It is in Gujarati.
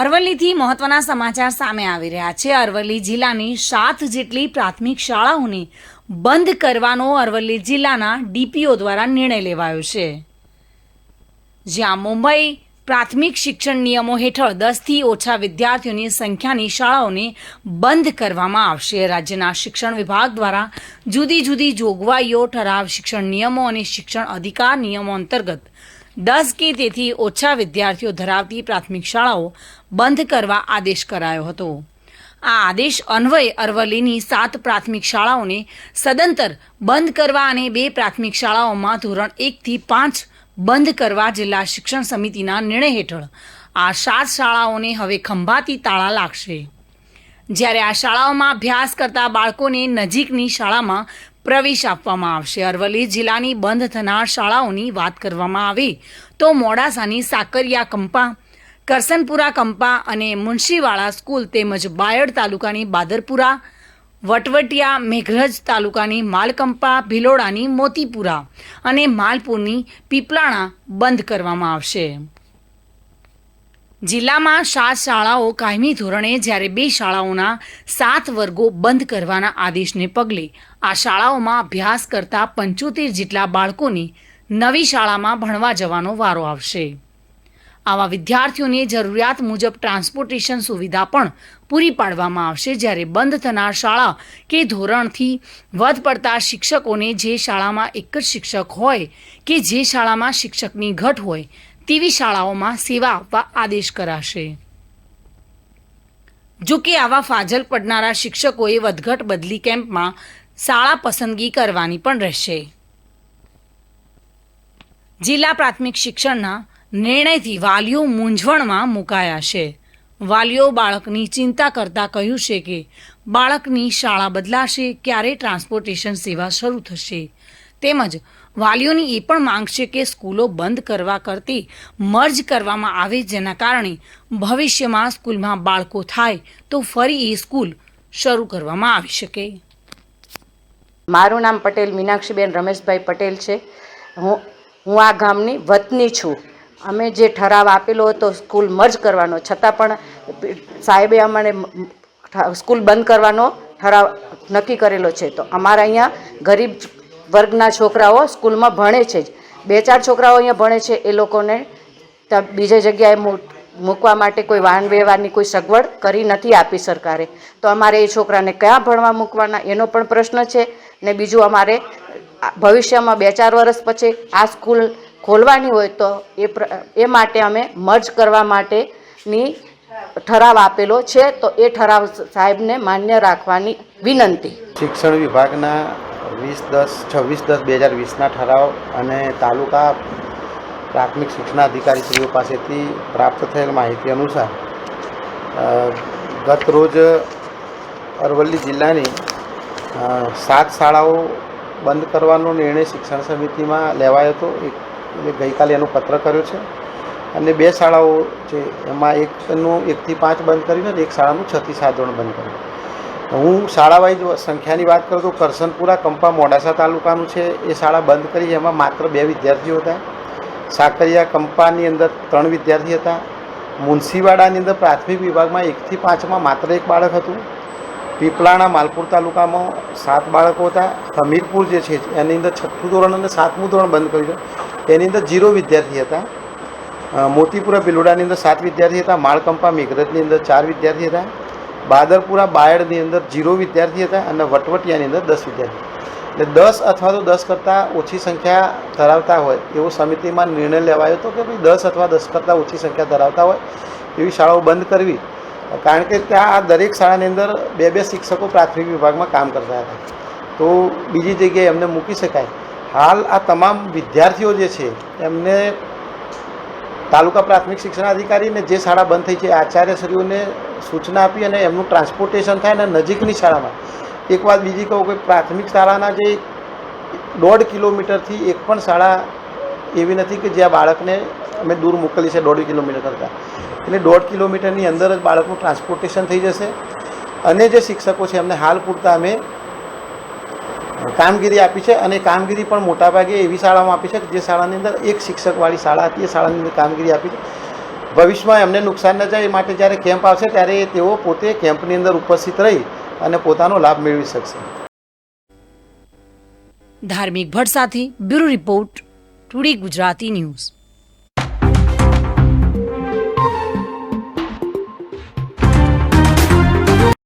અરવલ્લીથી મહત્વના સમાચાર સામે આવી રહ્યા છે. અરવલ્લી જિલ્લાની સાત જેટલી પ્રાથમિક શાળાઓને બંધ કરવાનો અરવલ્લી જિલ્લાના ડીપીઓ દ્વારા નિર્ણય લેવાયો છે. જ્યાં મુંબઈ પ્રાથમિક શિક્ષણ નિયમો હેઠળ દસથી ઓછા વિદ્યાર્થીઓની સંખ્યાની શાળાઓને બંધ કરવામાં આવશે. રાજ્યના શિક્ષણ વિભાગ દ્વારા જુદી જુદી જોગવાઈઓ ઠરાવ શિક્ષણ નિયમો અને શિક્ષણ અધિકાર નિયમો અંતર્ગત દસ કે તેથી ઓછા વિદ્યાર્થીઓ ધરાવતી પ્રાથમિક શાળાઓ બંધ કરવા આદેશ કરાયો હતો. આ આદેશ અન્વયે અરવલ્લીની સાત પ્રાથમિક શાળાઓને સદંતર બંધ કરવા અને બે પ્રાથમિક શાળાઓમાં ધોરણ એકથી પાંચ બંધ કરવા જિલ્લા શિક્ષણ સમિતિના નિર્ણય હેઠળ આ સાત શાળાઓને હવે ખંભાતી તાળા લાગશે. જ્યારે આ શાળાઓમાં અભ્યાસ કરતા બાળકોને નજીકની શાળામાં પ્રવેશ આપવામાં આવશે. અરવલ્લી જિલ્લાની બંધ થનાર શાળાઓની વાત કરવામાં આવે તો મોડાસાની સાકરિયા કંપા, કરસનપુરા કંપા અને મુનશીવાળા સ્કૂલ તેમજ બાયડ તાલુકાની બાદરપુરા, વટવટિયા મેઘરજ તાલુકાની માલકંપા, ભિલોડાની મોતીપુરા અને માલપુરની પીપલાણા બંધ કરવામાં આવશે. જિલ્લામાં સાત શાળાઓ કાયમી ધોરણે જ્યારે બે શાળાઓના સાત વર્ગો બંધ કરવાના આદેશને પગલે આ શાળાઓમાં અભ્યાસ કરતા પંચોતેર જેટલા બાળકોને નવી શાળામાં ભણવા જવાનો વારો આવશે. આવા વિદ્યાર્થીઓને જરૂરિયાત મુજબ ટ્રાન્સપોર્ટેશન સુવિધા પણ પૂરી પાડવામાં આવશે જ્યારે બંધ થનાર શાળા કે ધોરણથી વધ પડતા શિક્ષકોને જે શાળામાં એક જ શિક્ષક હોય કે જે શાળામાં શિક્ષકની ઘટ હોય તેવી શાળાઓમાં સેવા આપવા આદેશ કરાશે. જો કે આવા ફાજલ પડનારા શિક્ષકોએ વધઘટ બદલી કેમ્પમાં શાળા પસંદગી કરવાની પણ રહેશે. જિલ્લા પ્રાથમિક શિક્ષણના નિર્ણયથી વાલીઓ મૂંઝવણમાં મુકાયા છે. વાલીઓ બાળકની ચિંતા કરતા કહ્યું છે કે બાળકની શાળા બદલાશે ક્યારે ટ્રાન્સપોર્ટેશન સેવા શરૂ થશે. તેમજ વાલીઓની એ પણ માંગ છે કે સ્કૂલો બંધ કરવા કરતી મર્જ કરવામાં આવે જેના કારણે ભવિષ્યમાં સ્કૂલમાં બાળકો થાય તો ફરી એ સ્કૂલ શરૂ કરવામાં આવી શકે. મારું નામ પટેલ, મીનાક્ષીબેન રમેશભાઈ પટેલ છે. હું હું આ ગામની વતની છું. અમે જે ઠરાવ આપેલો હતો સ્કૂલ મર્જ કરવાનો, છતાં પણ સાહેબે અમને સ્કૂલ બંધ કરવાનો ઠરાવ નક્કી કરેલો છે. તો અમારા અહીંયા ગરીબ વર્ગના છોકરાઓ સ્કૂલમાં ભણે છે જ. બે ચાર છોકરાઓ અહીંયા ભણે છે, એ લોકોને બીજે જગ્યાએ મૂકવા માટે કોઈ વાહન વ્યવહારની કોઈ સગવડ કરી નથી આપી સરકારે. તો અમારે એ છોકરાને ક્યાં ભણવા મૂકવાના, એનો પણ પ્રશ્ન છે. ને બીજું અમારે ભવિષ્યમાં બે ચાર વર્ષ પછી આ સ્કૂલ ખોલવાની હોય તો એ એ માટે અમે મર્જ કરવા માટેની ઠરાવ આપેલો છે. તો એ ઠરાવ સાહેબને માન્ય રાખવાની વિનંતી. શિક્ષણ વિભાગના વીસ દસ, છવ્વીસ દસ બે હજાર વીસના ઠરાવ અને તાલુકા પ્રાથમિક શિક્ષણાધિકારીશ્રીઓ પાસેથી પ્રાપ્ત થયેલ માહિતી અનુસાર ગત રોજ અરવલ્લી જિલ્લાની સાત શાળાઓ બંધ કરવાનો નિર્ણય શિક્ષણ સમિતિમાં લેવાયો હતો. એ ગઈકાલે એનો પત્ર કર્યો છે. અને બે શાળાઓ છે, એમાં એકનું એકથી પાંચ બંધ કરીને એક શાળાનું છથી સાત ધોરણ બંધ કર્યું. હું શાળા વાઇઝ સંખ્યાની વાત કરું તો કરસનપુરા કંપા મોડાસા તાલુકાનું છે. એ શાળા બંધ કરી, એમાં માત્ર બે વિદ્યાર્થીઓ હતા. સાકરિયા કંપાની અંદર ત્રણ વિદ્યાર્થી હતા. મુનશીવાડાની અંદર પ્રાથમિક વિભાગમાં એકથી પાંચમાં માત્ર એક બાળક હતું. પીપલાણા માલપુર તાલુકામાં સાત બાળકો હતા. હમીરપુર જે છે, એની અંદર છઠ્ઠું ધોરણ અને સાતમું ધોરણ બંધ કર્યું એની અંદર જીરો વિદ્યાર્થી હતા. મોતીપુરા બિલોડાની અંદર સાત વિદ્યાર્થી હતા. માળકંપા મેઘરજની અંદર ચાર વિદ્યાર્થી હતા. બાદરપુરા બાયડની અંદર જીરો વિદ્યાર્થી હતા અને વટવટિયાની અંદર દસ વિદ્યાર્થી. એટલે દસ અથવા તો દસ કરતાં ઓછી સંખ્યા ધરાવતા હોય, એવો સમિતિમાં નિર્ણય લેવાયો હતો કે ભાઈ દસ અથવા દસ કરતાં ઓછી સંખ્યા ધરાવતા હોય, એવી શાળાઓ બંધ કરવી. કારણ કે ત્યાં આ દરેક શાળાની અંદર બે બે શિક્ષકો પ્રાથમિક વિભાગમાં કામ કરતા હતા. તો બીજી જગ્યાએ એમને મૂકી શકાય. હાલ આ તમામ વિદ્યાર્થીઓ જે છે, એમને તાલુકા પ્રાથમિક શિક્ષણ અધિકારીને જે શાળા બંધ થઈ છે આચાર્યશ્રીઓને સૂચના આપી અને એમનું ટ્રાન્સપોર્ટેશન થાય અને નજીકની શાળામાં. એક વાત બીજી કહું કે પ્રાથમિક શાળાના જે દોઢ કિલોમીટરથી એક પણ શાળા એવી નથી કે જ્યાં બાળકને અમે દૂર મોકલી છે દોઢ કિલોમીટર કરતાં. એટલે દોઢ કિલોમીટરની અંદર જ બાળકનું ટ્રાન્સપોર્ટેશન થઈ જશે. અને જે શિક્ષકો છે, એમને હાલ પૂરતા અમે કામગીરી આપી છે અને કામગીરી પણ મોટાભાગે એવી શાળામાં આપી છે કે જે શાળાની અંદર એક શિક્ષકવાળી શાળા હતી, એ શાળાની અંદર કામગીરી આપી છે. ભવિષ્યમાં એમને નુકસાન ન જાય માટે જ્યારે કેમ્પ આવશે ત્યારે તેઓ પોતે કેમ્પની અંદર ઉપસ્થિત રહી અને પોતાનો લાભ મેળવી શકશે. ધાર્મિક ભટ્ટ સાથે bureau report today Gujarati news.